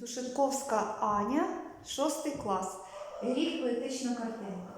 Душенковська Аня, шостий клас. Рік поетична картинка.